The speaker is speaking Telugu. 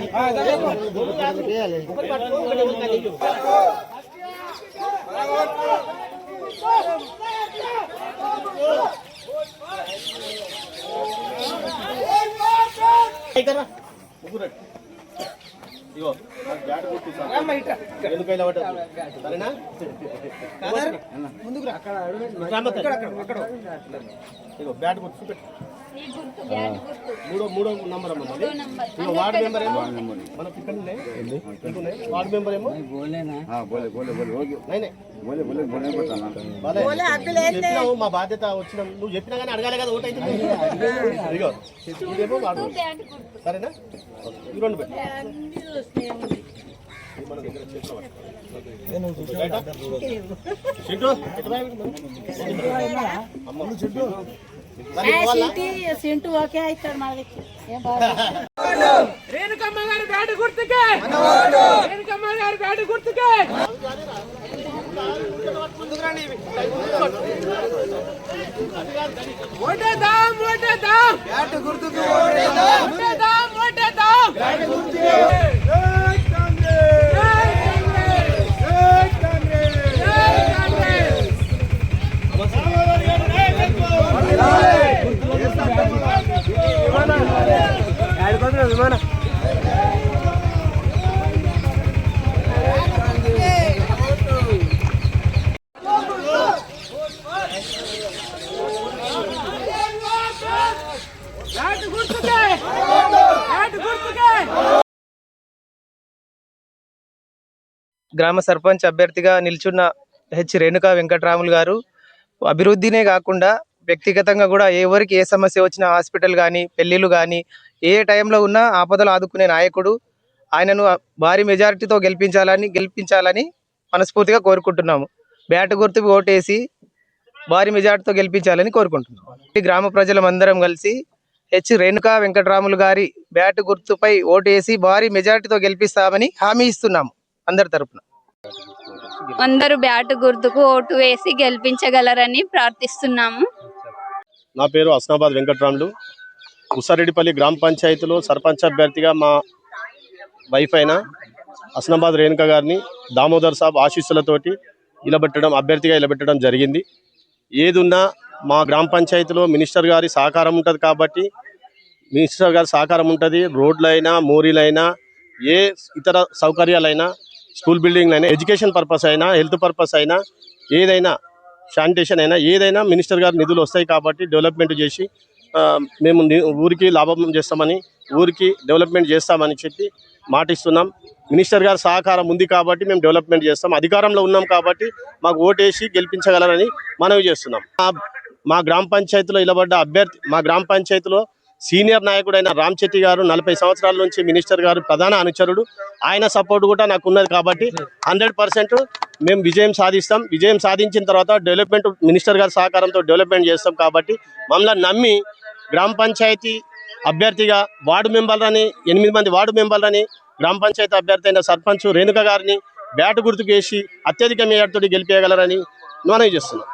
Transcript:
దండం పెట్టాలి. ఇగో నాకు బ్యాట్ గుర్తిస్తాను ఎందుకు ఇలా పడ్డది? సరేనా ఇగో బ్యాట్ గుర్తు చూపెట్టు ఈ గుర్తు బ్యాట్ గుర్తు మూడో అమ్మ వార్డ్ మా బాధ్యత వచ్చిన నువ్వు చెప్పినా కానీ అడగాలి కదా ఓటైతే అయితే సరేనా? ఇవి రెండు పెట్టు. సింటూ ఓకే అవుతాడు మా దగ్గర రేణుకమ్మ గారి బ్యాట్ గుర్తుకే. రేణుకమ్మ గారి బ్యాట్ గుర్తుకే. ఓటేద్దాం ఓటేద్దాం బ్యాట్ గుర్తుకు ఓటేద్దాం ఓటేద్దాం ఓటేద్దాం బ్యాట్ గుర్తుకే. గ్రామ సర్పంచ్ అభ్యర్థిగా నిల్చున్న హెచ్ రేణుకా వెంకటరాములు గారు అభివృద్ధినే కాకుండా వ్యక్తిగతంగా కూడా ఎవరికి ఏ సమస్య వచ్చినా హాస్పిటల్ కానీ పెళ్ళిళ్ళు కానీ ఏ టైంలో ఉన్నా ఆపదలు ఆదుకునే నాయకుడు ఆయనను భారీ మెజారిటీతో గెలిపించాలని గెలిపించాలని మనస్ఫూర్తిగా కోరుకుంటున్నాము. బ్యాట్ గుర్తుకు ఓటేసి భారీ మెజార్టీతో గెలిపించాలని కోరుకుంటున్నాము. ఈ గ్రామ ప్రజలమందరం కలిసి హెచ్ రేణుకా వెంకటరాములు గారి బ్యాట్ గుర్తుపై ఓటేసి భారీ మెజారిటీతో గెలిపిస్తామని హామీ ఇస్తున్నాము అందరి తరపున. అందరూ బ్యాట్ గుర్తుకు ఓటు వేసి గెలిపించగలరని ప్రార్థిస్తున్నాము. నా పేరు అస్నాబాద్ వెంకట్రాములు. ముసారెడ్డిపల్లి గ్రామ పంచాయతీలో సర్పంచ్ అభ్యర్థిగా మా వైఫ్ అయిన అస్నాబాద్ రేణుక గారిని దామోదర్ సాబ్ ఆశీస్సులతోటి ఇలబెట్టడం అభ్యర్థిగా ఇలబెట్టడం జరిగింది. ఏదున్నా మా గ్రామ పంచాయతీలో మినిస్టర్ గారి సహకారం ఉంటుంది కాబట్టి మినిస్టర్ గారి సహకారం ఉంటుంది. రోడ్లైనా మోరీలైనా ఏ ఇతర సౌకర్యాలైనా స్కూల్ బిల్డింగ్ అయినా ఎడ్యుకేషన్ పర్పస్ అయినా హెల్త్ పర్పస్ అయినా ఏదైనా శానిటేషన్ అయినా ఏదైనా మినిస్టర్ గారి నిధులు వస్తాయి కాబట్టి డెవలప్మెంట్ చేసి మేము ఊరికి లాభం చేస్తామని ఊరికి డెవలప్మెంట్ చేస్తామని చెప్పి మాటిస్తున్నాం. మినిస్టర్ గారి సహకారం ఉంది కాబట్టి మేము డెవలప్మెంట్ చేస్తాం. అధికారంలో ఉన్నాం కాబట్టి మాకు ఓటేసి గెలిపించగలరని మనవి చేస్తున్నాం. మా- గ్రామ పంచాయతీలో నిలబడ్డ అభ్యర్థి మా గ్రామ పంచాయతీలో సీనియర్ నాయకుడైన రామ్ చెట్టి గారు నలభై సంవత్సరాల నుంచి మినిస్టర్ గారు ప్రధాన అనుచరుడు. ఆయన సపోర్ట్ కూడా నాకు ఉన్నది కాబట్టి హండ్రెడ్ పర్సెంట్ మేము విజయం సాధిస్తాం. విజయం సాధించిన తర్వాత డెవలప్మెంట్ మినిస్టర్ గారి సహకారంతో డెవలప్మెంట్ చేస్తాం కాబట్టి మమ్మల్ని నమ్మి గ్రామ పంచాయతీ అభ్యర్థిగా వార్డు మెంబర్లని ఎనిమిది మంది వార్డు మెంబర్లని గ్రామ పంచాయతీ అభ్యర్థి అయిన సర్పంచ్ రేణుక గారిని బ్యాట్ గుర్తుకు వేసి అత్యధిక మేయర్తో గెలిపేయగలరని మనవి చేస్తున్నాం.